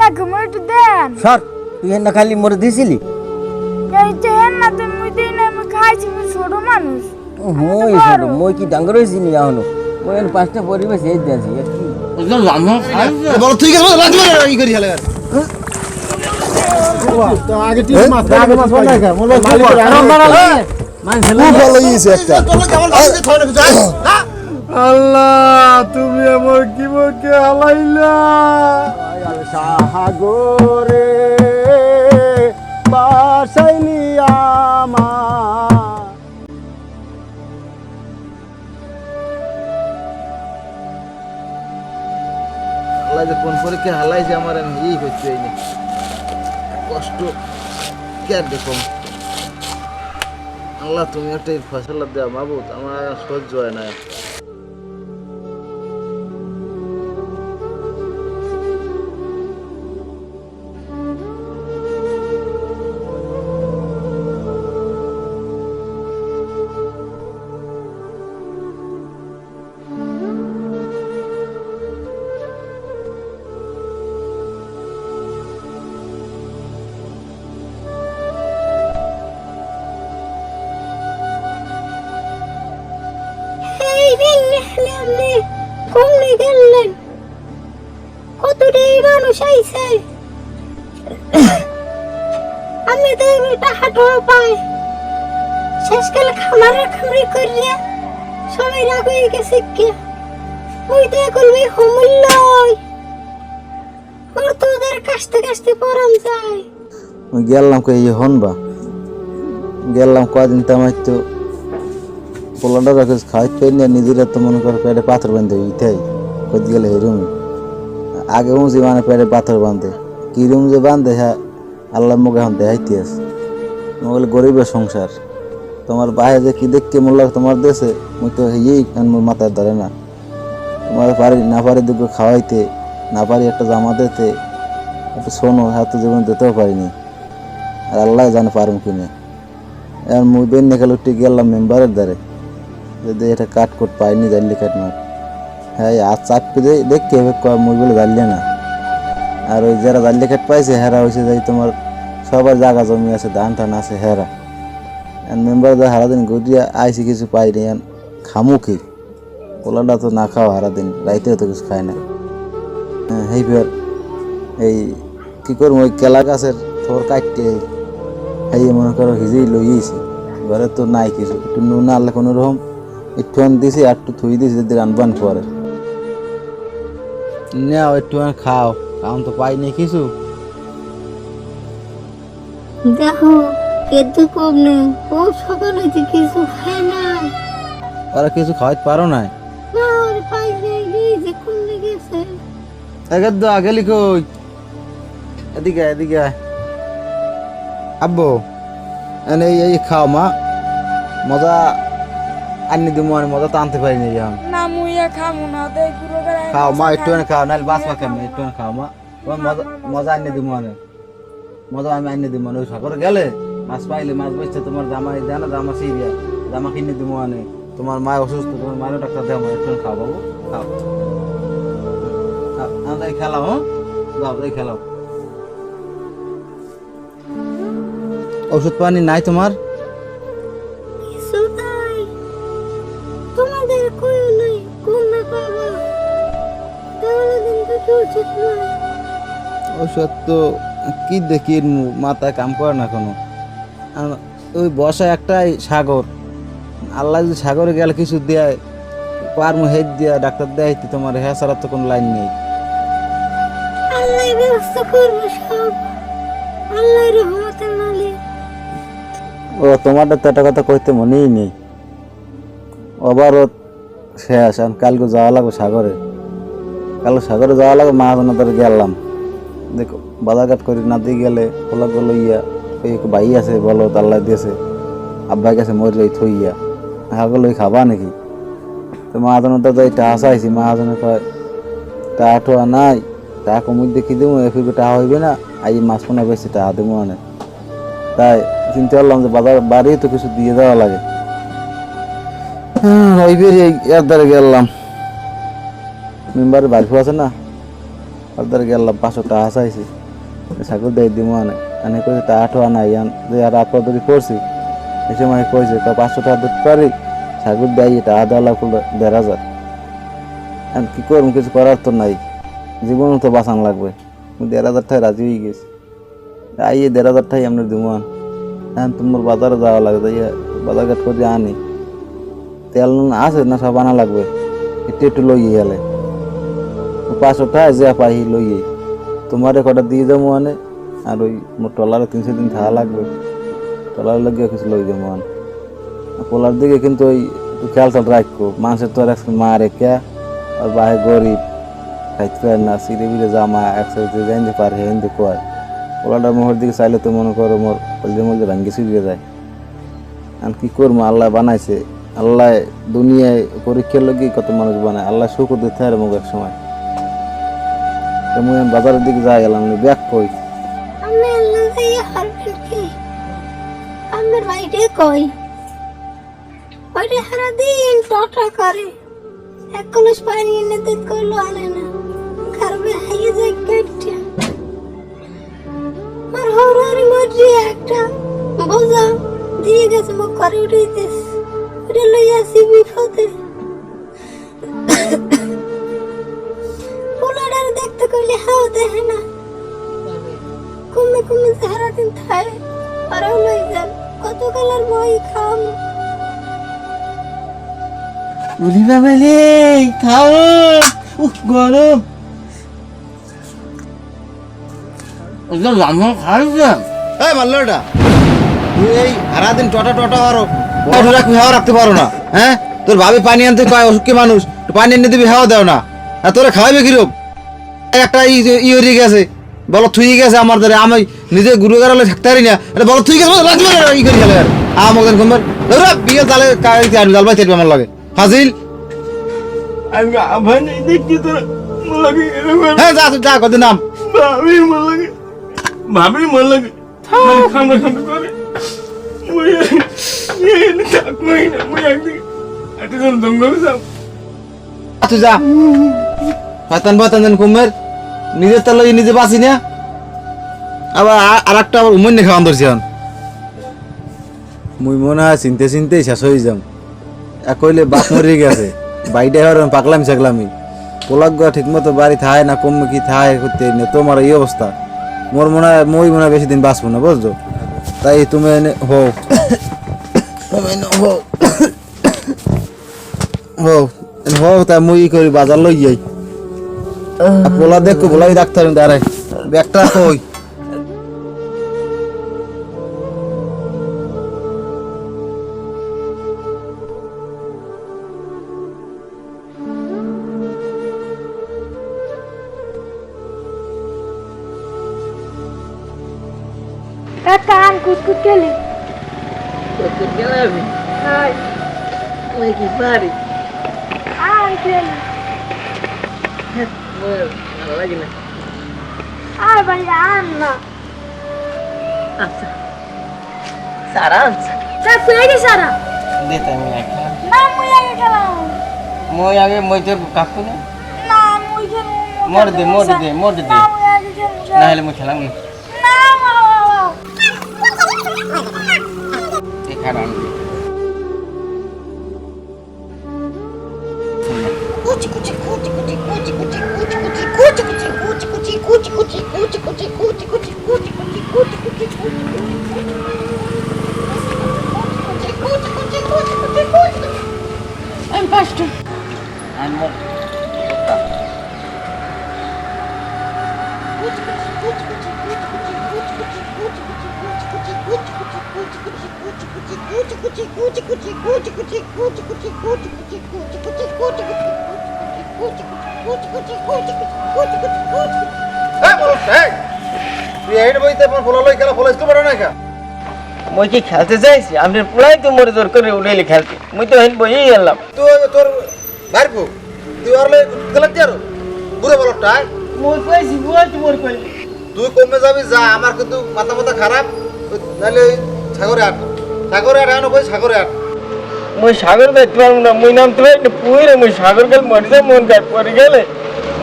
কাকু মই একটু দেন। সর তুই না খালি মরে দিছিলি। এই হেন না তুমি মুই দিই না আমি খাইছি আমি ছোট মানুষ। মই ছোট মই কি ডাঙ্গর নি মই পাঁচটা পরিবেশ এই দিয়েছি আর কি? বলো তুই কেন রাজমা ই করি হালে আগে টিপ মাছ আগে মাছ বানাই খা মোলা খুব ভালো ইয়েছে একটা। আল্লাহ তুমি আমার কি মুখে হালাইলা? সাহাগরে বাসাইলি আমার। আল্লাহ যে কোন পরীক্ষা হালাই যে আমার আমি ই করতে হইনি কষ্ট। কে আর দেখো আল্লাহ তুমি একটা ফসল দেওয়া মাবুত আমার সহ্য হয় না। ওর তো ওদের কাছতে কাছতে পরান যায় গেলাম কই ইয়ে হন বা গেলাম কদিন তো আমার তো পোলাটা রাখে খাওয়াই পাই না নিজেরা তো মনে করে পেটে পাথর বাঁধে ইটাই কদি গেলে এরম আগে উঁচি মানে পেটে পাথর বাঁধে। কি রুম যে বাঁধে হ্যাঁ আল্লাহ মুখে এখন দেখাইতে আছে। বলে, গরিবের সংসার। তোমার বাইরে যে কি দেখকে মোল্লা তোমার দেশে, মুই তো হেয়েই মোর মাথায় ধরে না। তোমার পারি না পারি দুটো খাওয়াইতে না পারি একটা জামা দিতে, একটা শোনো হ্যাঁ তো জীবন দিতেও পারিনি। আর আল্লাহ জানে পারুম কিনে আর মুই বেন নিকাল উঠে গেলাম মেম্বারের দ্বারে। যদি এটা কাট কোট পাইনি, জানলি কাট মার হ্যাঁ আর চাপি দে দেখতে হবে, কয় মুই বলে জানলে না। আর ওই যারা জানলি কাট পাইছে, হেরা হয়েছে যাই তোমার সবার জায়গা জমি আছে ধান টান আছে, হেরা। মেম্বার দা সারাদিন গদিয়া আইসি কিছু পাইনি খামু কি? পোলাটা তো না খাওয়া সারাদিন, রাইতেও তো কিছু খায় না। হেইবার এই কি করব ওই কেলা গাছের থর কাটতে এই মনে করো হিজেই লইয়েছি ঘরে তো নাই কিছু একটু নুন আনলে কোনো রকম একটু দিছি আর একটু থুই দিছি যদি রানবান পরে। নেও একটু খাও কারণ তো পাইনি কিছু। দেখো কম নেই সকাল কিছু খায় নাই ওরা কিছু খাওয়াইতে পারো না না ওর এই যে কমলে গেছে। এগের দো আগেলি কই এদিকে এদিকে। আব্বু এনে এই খাও মা। মজা আনি দিব মানে মজা তো আনতে পারিনি এখন না মুইয়া খামু না তাই পুরো বেড়াই খাও মা একটু খাও নাহলে বাঁচবা কেমন? একটু খাও মা। মজা মজা আনি দিব মানে মজা আমি আনি দিব মানে ওই সাগরে গেলে মাছ পাইলে মাছ বেচতে তোমার জামা দেয় না জামা সিরিয়া জামা কিনে দিব মানে তোমার মা অসুস্থ তোমার মায়ের ডাক্তার দেওয়া একটু খাও বাবু খাও। খেলাও হ্যাঁ? যাও এই খেলাও। ওষুধ পানি নাই তোমার? তোমাদের কইও নাই কমে পাবা। তাহলে দিন তো উচিত নয়। ওষুধ তো কি দেখি মাথায় কাম করে না কোনো। ওই বসা একটাই সাগর। আল্লাহ যদি সাগরে গেলে কিছু দেয় পারমু হেড দিয়া ডাক্তার দেয় তোমার হ্যাঁ ছাড়া তো কোনো লাইন নেই। আল্লাহ করবে সব। আল্লাহ ও, তোমারটা তো একটা কথা কইতে মনেই নেই। ওভারও শেষ, আর কালকে যাওয়া লাগবে সাগরে। কাল সাগরে যাওয়া লাগবে মা জানা ধরে গেলাম দেখো, বাজারঘাট করি না দিয়ে গেলে গেলো ইয়া এক ভাই আছে, বলো আল্লাহ দিয়েছে। আব্বাই গেছে, মরে যাই থইয়া হাগল ওই খাবা নাকি? তো মা জানা তো যাই টাহা চাইছি মা জানা কয় টাহা টোয়া নাই। টাহা কমিয়ে দেখি দেবো এফিকে টাহা হইবে না আই মাছ পোনা বেশি টাহা দেবো মানে। তাই চিন্তা করলাম যে বাজার বাড়ি তো কিছু দিয়ে দেওয়া লাগে। ওই এর দ্বারা গেলাম। মেম্বারের বাড়ি আছে না? ওদের গেলাম, পাঁচশো টাকা চাইছি। সাগর দেয় দিব আনে আনে কইছে তা আঠো আনা ইয়ান যে আর রাত ধরে করছি এই সময় কইছে, তো পাঁচশো টাকা দিতে পারি? সাগর দেয় আধা লাখ হলো দেড় হাজার। কি করব, কিছু করার তো নাই। জীবন তো বাঁচান লাগবে। দেড় হাজার টাকা রাজি হয়ে গেছি। আইয়ে দেড় হাজার টাকা আপনার আন। এখন তোমার বাজারে যাওয়া লাগে তাই বাজার ঘাট করে আনি। তেল আছে না সব আনা লাগবে? একটু একটু লইয়ে গেলে। পাঁচশো টাকা যে পাই লইয়ে। তোমার কটা দিয়ে যাব মানে আর ওই মোর টলারে তিনশো দিন থাকা লাগবে। টলার লাগিয়ে কিছু লই যাব মানে পোলার দিকে কিন্তু ওই একটু খেয়াল চাল রাখব মানুষের তো আর মারে কে আর বাহে গরিব। খাইতে পারে না সিঁড়ে বিড়ে জামা একসাথে জানতে পারে হিন্দু কয়? পোলাটা মোহর দিকে চাইলে তো মনে করো মোর হলদে মলদে ভাঙ্গি ছিড়িয়ে যায়। আর কি করব, আল্লাহ বানাইছে। আল্লাহ দুনিয়ায় পরীক্ষার লোকই কত মানুষ বানায়। আল্লাহ শুকুর দিতে হয় মোক এক সময়। এখন বাজারের দিকে যাই গেলাম ব্যাগ কই? আমি কই ওইটা সারা দিন টটা করে। এক এনে দিত আনে না। পোলাডার দেখতে কইলে হাও দেখে না। কমে কমে সারা দিন খায় আরও লই যান। কত কালার বই খাম উলি বাবালে খাও উহ, গরম। ওটা এই মাল্লোটা তুই এই সারাদিন টটা টটা রাখতে পারো না হ্যাঁ? তোর ভাবি পানি আনতে কয় অসুখী মানুষ? তো পানি এনে দিবি হাওয়া দেও না। আর তোরা খাওয়াবে কীরকম? একটা ই ই গেছে বলো থুই গেছে আমার দ্বারা আমি নিজে গুরু গারালে থাকতে পারি না। এটা বলো থুই গেছে রাখতে পারি ই করে গেলে। আমার ধরো বিয়ে জাল লাগে। ফাজিল হ্যাঁ যা তুই যা কত নাম। ভাবি মন লাগে। খামড়া খামড়া করে জঙ্গলে যা। শয়তান বয়তান কুমের নিজের তালে নিজে বাঁচি না। আবার আর একটা আবার উমন নে খাওয়ান ধরছি এখন। মুই মনে হয় চিনতে চিনতেই শেষ হয়ে যাম। এক কইলে বাপ মরে গেছে। বাইরে হওয়ার পাকলামি ছাকলামি পোলাক ঠিক মতো বাড়ি থায় না কম কি থায় করতে না তোমার এই অবস্থা। মোর মনে হয় মই মনে বেশি দিন বাঁচবো না বুঝছ? তাই তুমি এনে হো তুমি এনে হো হো হো তাই মুই করি বাজার লই যাই পোলা দেখো বলাই ডাক্তার দাঁড়াই ব্যাগটা কই তোর কাকু না খেলব মোর দে মোর দে মোর দে না খেলব হলে মই খেলাম না না মা এই আমি আমি না কা মই কি খেলতে চাইছি? আপনি পুলাই তো মোরে জোর করে উঠাইলে খেলতে। মুই তো হেন বই তুই তোর বাইরবো তুই আর লই আর। বুড়ো বলটা মই কইছি বলতে মোর কইলি তুই কমে যাবি যা আমার কিন্তু মাথা মাথা খারাপ। নাহলে সাগরে আট। সাগরে আট আনো কই সাগরে আট? মই সাগর দেখতে পারব না মুই নাম তো একটা পুইরে মুই সাগর গেল মরে যায় মন গায়ে পরে গেলে।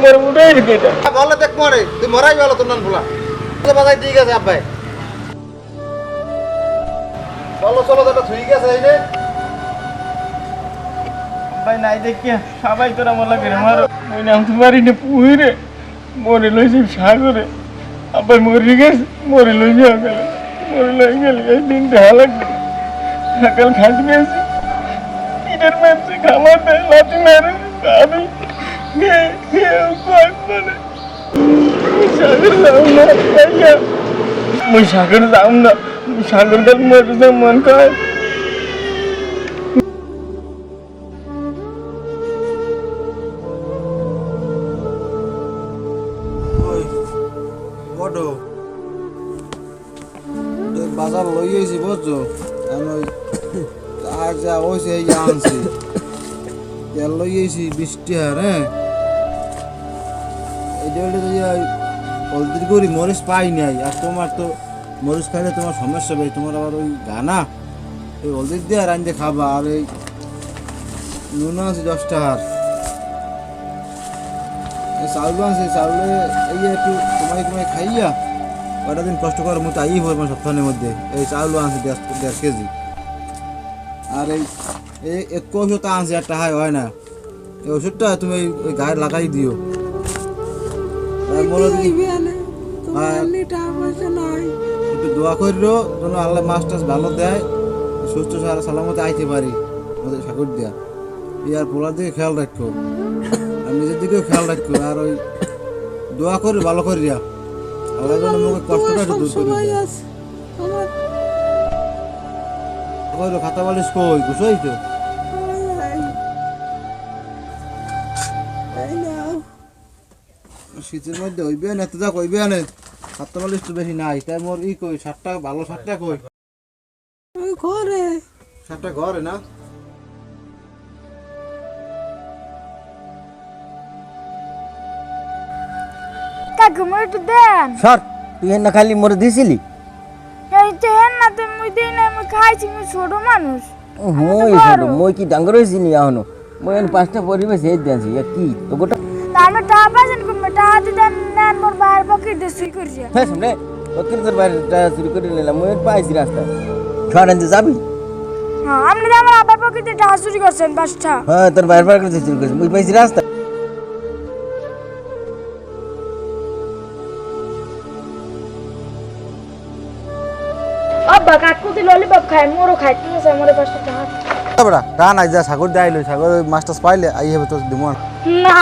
মোর রেখে এটা। বলে দেখ মরে তুই মরাই বলো তোর নান বলা বাজাই ঠিক আছে আব্বাই। চলো চলো দাদা ঠিক আছে এই রে নাই দেখিয়া সবাই তোরা মোলা করে, মারো। ওই নাম তো মারি না পুহি রে মরে লইছি সাগরে। আবার মরে গেছে, মরে লই যাওয়া গেল মরে লই গেল, এই দিনটা হালাক সকাল খাটি পেয়েছি। ইটের মেপছে খাবার দেয় লাঠি মেরে আমি সাগর যাও না মুই সাগর যাও না সাগর মরে মন কয় হ্যাঁ? তো ওই মরিচ পাই নাই। আর তোমার তো মরিচ খাইলে তোমার সমস্যা ভাই তোমার আবার ওই গানা এই হলদির দিয়ে আর আনতে খাবা। আর এই নুন আছে দশ টাকার। চাউল আছে চাউলে এই একটু তোমায় তোমায় খাইয়া কটা দিন কষ্ট করার মতো আই হব সপ্তাহের মধ্যে। এই চাউল আনছি দেড় কেজি। আর এই এক ওষুধ আনছি একটা হাই হয় না। এই ওষুধটা তুমি ওই- গায়ে লাগাই দিও। আর বলো একটু দোয়া করিও যেন আল্লাহ মাছ টাছ ভালো দেয় সুস্থ সারা সালামতে আইতে পারি আমাদের সাগর দিয়া ইয়ার পোলার দিকে খেয়াল রাখো। আর নিজের দিকেও খেয়াল রাখো। আর ওই দোয়া করি ভালো করিয়া। আল্লাহ যেন মুখে কষ্টটা একটু দূর করি খাতা বালিশ কই? বুঝই তো শীতের মধ্যে হইবে না তো যা কইবে না। খাতা বালিশ তো বেশি নাই তাই মোর ই কই সাতটা ভালো সাতটা কই? ঘরে। সাতটা ঘরে না? কাকু মোর একটু দেন। সর তুই না খালি মরে দিছিলি? এই চেন না তো মুই দিই না আমি খাইছি মুই ছোট মানুষ। মই ছোট মই কি ডাঙ্গর হয়েছি নি এখনও? মই পাঁচটা পরিবেশ এই দিয়েছি কি? তো গোটা তা আমি টাকা পাইছেন কমে টাকা নেন মোর বাইরের পকেট দিয়ে শুই করছে হ্যাঁ সামনে তোর তোর বাইরে চুরি করে নিলাম মই পাইছি সর আনতে যাবি? হ্যাঁ আপনি তো আমার আবার পকেট দিয়ে টাকা চুরি করছেন পাঁচটা হ্যাঁ তোর বাইরে বাইরে করে চুরি করেছি মই পাইছি রাস্তা আব্বা কাকু ললিপপ খায় মোরও খায় ঠিক আছে আমার পাঁচটা টাকা বড়া তা নাই যা সাগর দিয়ে আইলো সাগর ওই পাইলে আই হবে দিমন না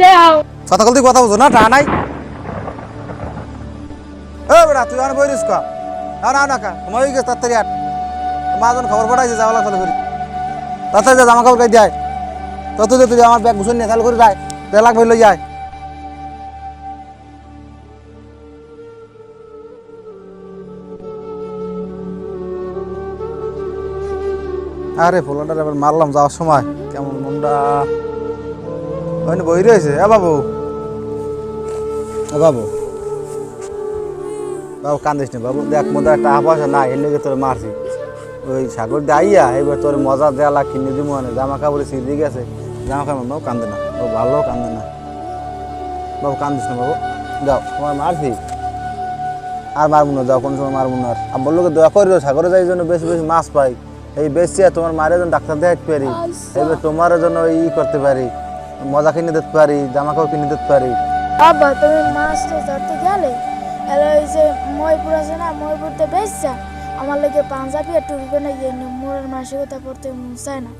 দেও। কথা কথা বুঝো না টা নাই। বেটা তুই আন বইরিস কা। তাড়াতাড়ি আট মা যখন খবর পাঠাইছে যাওয়ালা চলে করি তাড়াতাড়ি যা জামা কাপড় গাই যায় তত তুই আমার ব্যাগ গুছন নিয়ে চালু করে যায় দেড় লাখ লই যায় আরে পোলাটার এবার মারলাম যাওয়ার সময়। কেমন মনটা। ওখানে বই রয়েছে। এ বাবু। এ বাবু। বাবু কান্দিস না বাবু দেখ মধ্যে টাকা পয়সা না এর লেগে তোর মারছি। ওই সাগর দিয়ে আইয়া এবার তোর মজা দেয়ালা কিনে দিব মানে জামা কাপড়ে সিঁড়ি গেছে জামা কাপড় বাবু কান্দে না ও ভালো কান্দে না। বাবু কান্দিস না বাবু যাও তোমার মারছি। আর মারবো না যাও কোনো সময় মারবো না আর। আর বলল কি দয়া করিও সাগরে যাই জন্য বেশি বেশি মাছ পাই। এই বেশি আর তোমার মায়ের জন্য ডাক্তার দেখাতে পারি। এবার তোমার জন্য ওই ই করতে পারি। মজা কিনে দিতে পারি জামা কাপড় কিনে দিতে পারি। আব্বা তুমি মাছ তো ধরতে গেলে। এলো ওই যে ময়পুর আছে না ময়পুরতে বেচছা। আমার লাগে পাঞ্জাবি আর টুপি বানাই মোরের মানসিকতা পড়তে চায় না।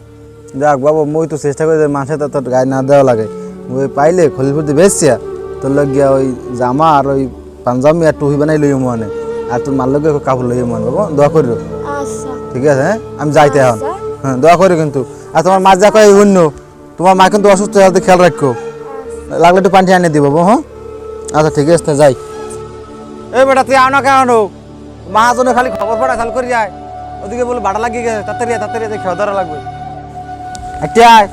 যাক বাবু মই তো চেষ্টা করি যে মাসে তো তোর গায়ে না দেওয়া লাগে। ওই পাইলে খলিপুরতে বেচছিয়া তোর লগ গিয়া ওই জামা আর ওই পাঞ্জাবি আর টুপি বানাই লই মনে। আর তোর মার লগে কাপড় লই মনে বাবু দোয়া করিও আচ্ছা। ঠিক আছে হ্যাঁ? আমি যাইতে এখন। আচ্ছা। হ্যাঁ দোয়া করি কিন্তু। আর তোমার মা যা কয় অন্য তোমার মা কিন্তু অসুস্থ খেয়াল রাখো লাগলে একটু পানি আনিয়ে দিব হ্যাঁ? আচ্ছা ঠিক আছে যাই। এই বেটা তুই আও না কেন মহাজনে খালি খবর পড়া চাল করে যায় ওদিকে বলে ভাড়া লাগিয়ে গেছে তাড়াতাড়ি তাড়াতাড়ি আয়, খেয়ে ধরা লাগবে। আটটি আয়।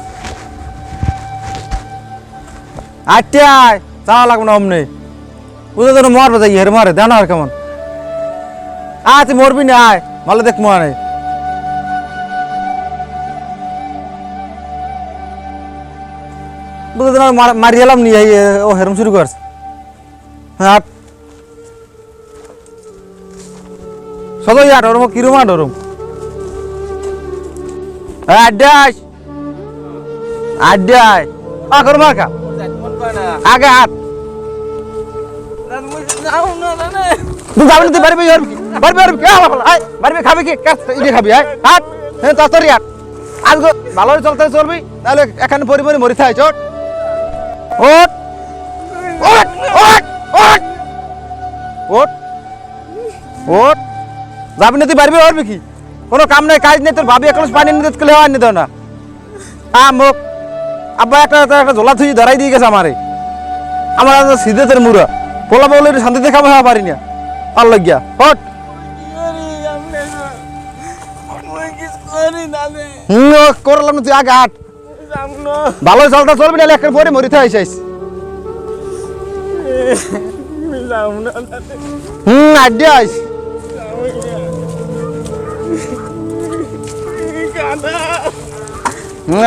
আটটি আয়। যাওয়া লাগবে না অমনি। বুঝে তো মরবে যাই হের মারে দেন আর কেমন? আয় তুই মরবি না আয়। ভালো দেখ মনে বুঝতে না মারি এলাম নি ও হেরম শুরু করছে। হ্যাঁ সদই আট ওরম কিরম হ্যাঁ আড্ডাস আড্ডায়। আ করো মার্কা আগে হাত। তুই যাবি খাবি কি? খাবি হাট হ্যাঁ চলতে চলবি? তাহলে মরি চট। ওট ওট ওট ওট ওট যাবি না তুই বাড়ি বের কি? কোনো কাম নাই, কাজ নেই, তোর ভাবি এখন পানি নিতে গেলে হয় নিতে না। আ, মুখ। আব্বা একটা একটা- ঝোলা থুই ধরাই দিয়ে গেছে আমারে। আমার সিধে তোর মুরা পোলা বলে শান্তিতে খাব হওয়া পারি না। আর লাগিয়া হট করলাম না তুই, আগে হাট ভালো চলতে চলবি না একটা পরে মরিতে আইসাইস হুম আড্ডি আইস। হুম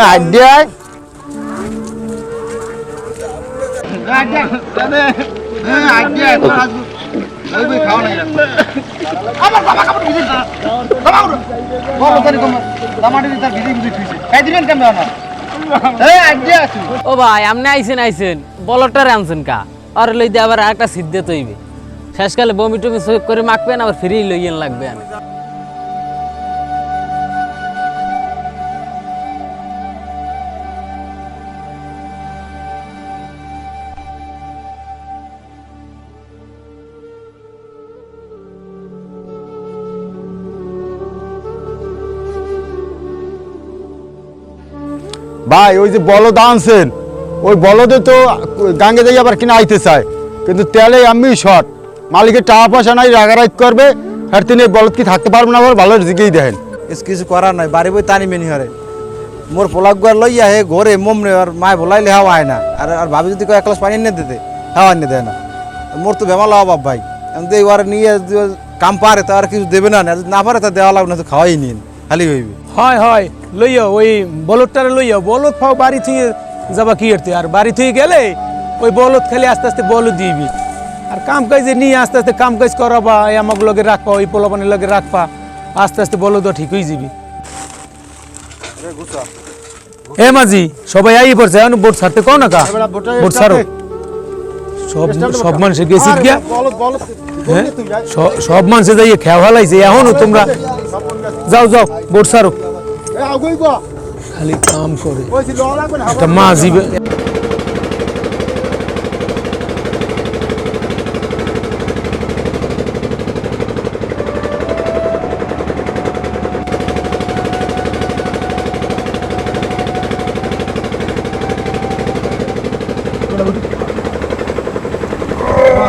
ও ভাই, আপনি আইছেন আইছেন। বলটারে আনছেন কা? আর লই দিয়ে আবার একটা সিদ্ধে তৈবে। শেষকালে বমি টমি সই করে মাখবেন, আবার ফ্রি লইয়েন লাগবে আমি ভাই, ওই যে বলদ আনছেন। ওই বলদে তো গাঙ্গে দিয়ে আবার কিনা আইতে চায়। কিন্তু তেলে আমি শর্ট মালিকের টাকা পয়সা নাই রাগারাগ করবে। আর তিনি বলদ কি থাকতে পারবেন না আবার ভালো জিগেই দেখেন। কিছু করার নাই, বাড়ি বই টানি মেনি হরে। মোর পোলাক গুয়ার লইয়া হে ঘরে, মমরে আর মায় বলাইলে হাওয়া হয় না। আর আর ভাবি যদি এক গ্লাস পানি এনে দিতে, হাওয়া এনে দেয় না। মোর তো বেমাল বাপ ভাই। তো এবার নিয়ে কাম পারে, তো আর কিছু দেবে না। না পারে তা দেওয়া লাগবে না, তো খাওয়াই নিন। খালি হইবে। হয় হয় লইয়া ওই বলদটারে লইয়া বলদ ফাও বাড়ি থেকে যাবা কি করতে? আর বাড়ি থেকে গেলে ওই বলদ খালি আস্তে আস্তে বলদ দিবি। আর কাম কাজে নিয়ে আস্তে আস্তে কাম কাজ করাবা এই আমাকে লগে রাখবা ওই পোলাপানের লগে রাখবা আস্তে আস্তে বলদ ঠিক হয়ে যাবি। এ মাঝি সবাই আই পড়ছে এখন ভোট ছাড়তে কও না কা? ভোট ছাড়ো। সব সব মানুষে গেছি গিয়া। হ্যাঁ? সব মানুষে যাইয়ে খেয়া ভালাইছে এখনও তোমরা যাও যাও ভোট ছাড়ো খালি কাম করে। একটা মাঝি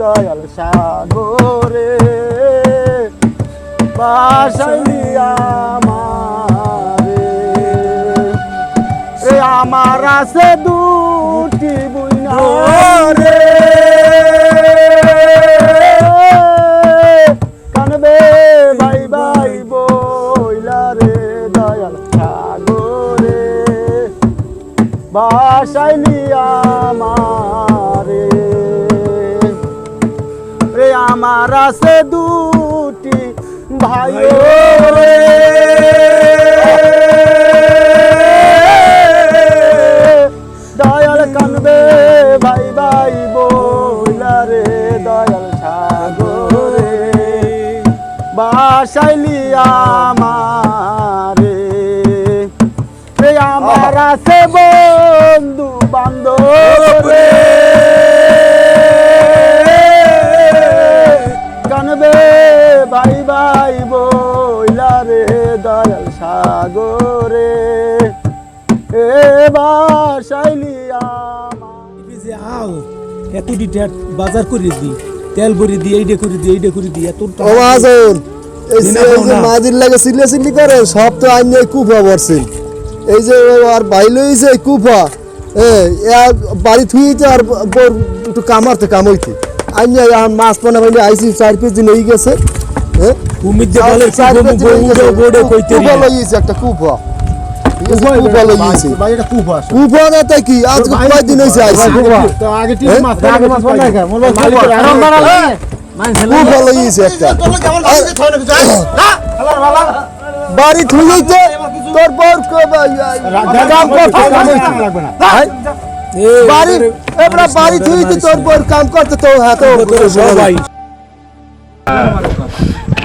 দয়াল সাগরে বাসাইলি আমারে আছে দুটি বুইনা রে। বইলা রে দয়াল বাসাইলি আমারে আমার আছে দুটি ভাই দয়াল কানবে ভাই ভাই বোলারে দয়াল সাগরে। বাসাইলি আমারে আমার আছে এত ডিটার বাজার করে দি তেল ভরে দি এইটা করে দি এইটা করে দি এত ও এই যে- এই যে পাওনা। মাঝির লাগে সিলে সিলি করে সব তো আইন এই কুফা বলছেন এই যে আর কুফা আর বাড়ি থুইতে আর বোর একটু কামারতে কামইতে আইন মাছ পানা বাইলে আইসি চার পাঁচ দিন হয়ে গেছে হ্যাঁ উমিদ যে বলে একটা কুফা। কি আজকে হয়েছে হ্যাঁ? বাড়ি তারপর লাগবে বাড়ি এবার বাড়ি তোর কাম করতে তো হ্যাঁ তো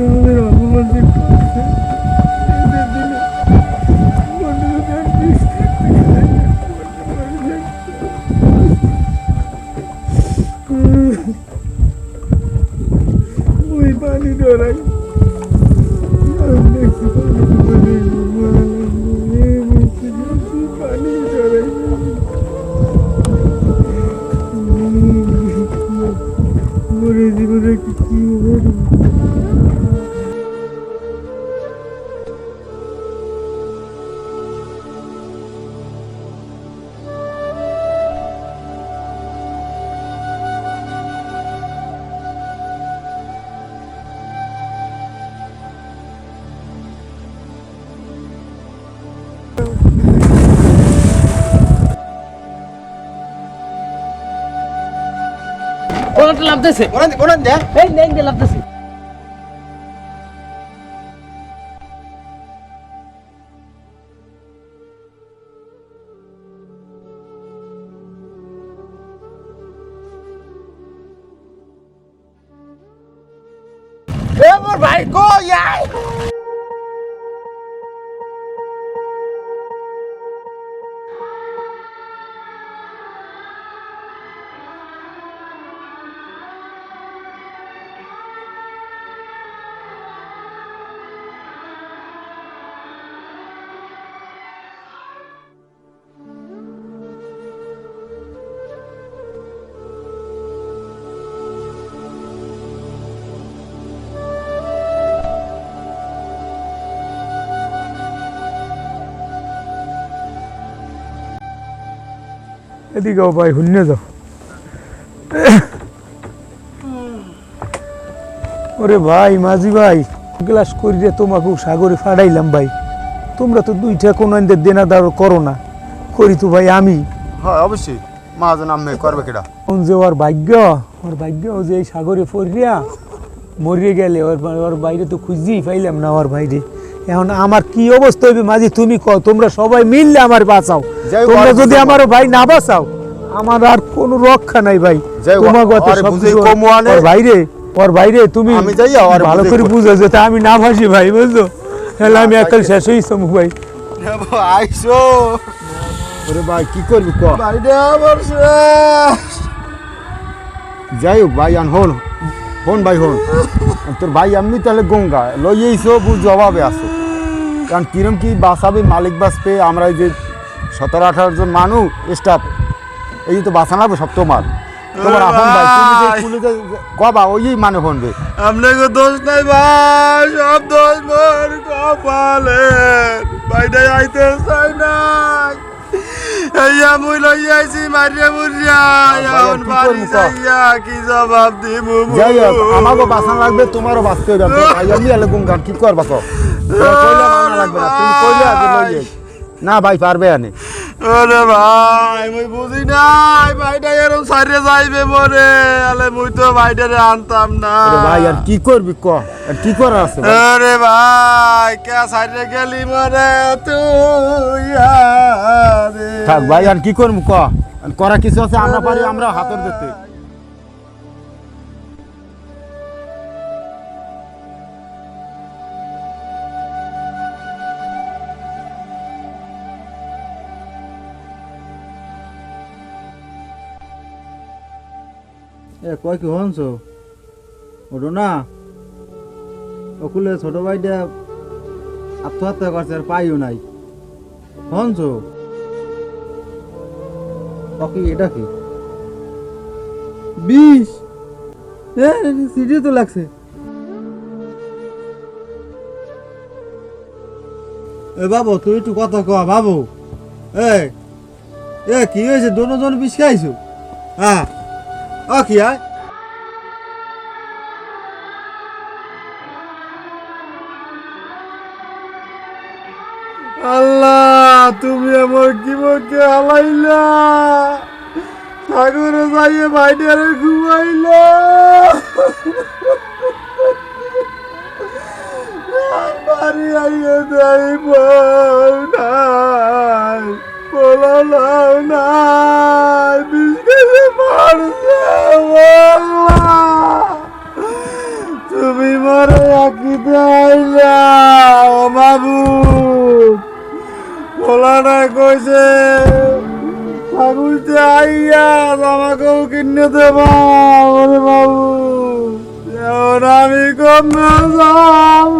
ভয় খাবার দেয় ভালো কোনটা লাভ দিছে। এই নেন দিয়ে লাভ দিছে। এদিকে ভাই শূন্য যাও। ওরে ভাই মাঝি ভাই গ্লাস করিয়ে তোমাকে সাগরে ফাড়াইলাম ভাই। তোমরা তো দুইটা কোন দেনা দাঁড় করো না। করি তো ভাই আমি। হ্যাঁ অবশ্যই। মাজন আম্মে করবে কেডা? কোন যে ওর ভাগ্য ওর ভাগ্য ও যে এই সাগরে ফরিয়া মরিয়ে গেলে ওর ওর বাইরে তো খুঁজেই পাইলাম না ওর বাইরে। এখন আমার কি অবস্থা হইবে মাঝি? তুমি কও তোমরা সবাই মিললে আমার বাঁচাও। তোমরা যদি আমার ভাই না বাঁচাও আমার আর কোনো রক্ষা নাই ভাই। তোমার সব। ওর বাইরে ওর বাইরে তুমি আমি যাই আর ভালো করে। বুঝো যে তা আমি না ভাসি ভাই বুঝছ? তাহলে আমি একাল শেষ হয়েছি সমুখ ভাই আইসো। ওরে ভাই কি করবি ক? যাই হোক ভাই আন হন। হন ভাই হন। তোর ভাই আমি তাহলে গঙ্গা। লই এইছো বুঝ জবাবে আসো কারণ কিরম কি বাসাবে মালিক বাঁচবে আমরা এই যে সতেরো আঠারো জন মানুষ স্টাফ এই যে তো বাঁচানাবে সব তোমার। তোমার আপন ভাই তুমি যে স্কুলে কবা ওই মানে হনবে। আপনাকে দোষ নাই ভাই সব দোষ মোর কপালে বাইরে আইতে চাই নাই। এইয়া মুই লই আইছি মারিয়া মুরিয়া। এখন বাড়ি? যাইয়া কি জবাব দিব যাই আমাকে বাঁচানো লাগবে তোমারও বাঁচতে হবে আইয়া আমি এলে গঙ্গা কি করবা কো কইলা মানা লাগবে তুমি কইলা আগে লই যাই না ভাই পারবে আনে। ওরে ভাই মুই বুঝি নাই ভাইটা এরকম সাইরে যাইবে মরে। আলে মুই তো ভাইটারে আনতাম না। আরে ভাই আর কি করবি ক? আর কি করার আছে? আরে ভাই কে সাইরে গেলি মরে তুই আরে। থাক ভাই আর কি করব ক? আর করা কিছু আছে আমরা পারি আমরা হাতের দিতে। এ, কয় কি হনছ ওটো না। ওকুলে ছোট ভাইটা আত্মহত্যা করছে আর পাইও নাই। হনছ কি, এটা কি? বিষ! সিডি তো লাগছে। এ, বাবু, তুই একটু কথা কয়া বাবু। এ কি হয়েছে? দুজন বিষ খাইছো? হ্যাঁ। ও কি আল্লাহ, তুমি আমার কি বকে হালাইলা। সাগরে যাইয়ে ভাইটারে ঘুমাইলা। বাড়ি আইয়ে যাই বউ নাই, বলালাও নাই বিস্কেটে পড়ছে তুমি মরে আকিতে আইলা ও মাবুদ পোলাটা কইছে ফাগুলতে আইয়া আমাকেও কিনে দেবা ওরে বাবু এখন আমি কমে যাব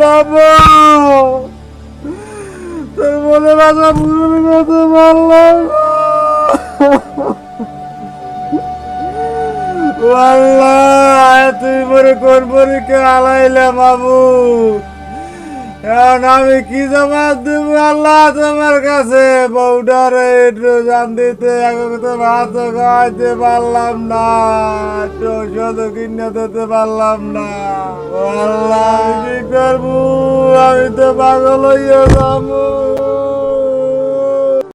বাবা। বলে বাসা পূরণ করতে পারলাম তুই পরে কোন পরীক্ষা আলাইলে বাবু এখন আমি কি জবাব দেব? আল্লাহ তোমার কাছে বউডারে একটু জান দিতে একটু ভাত খাওয়াইতে পারলাম না, একটু ওষুধ কিনে দিতে পারলাম না। আল্লাহ কি করব? আমি তো পাগল হইয়া যাব।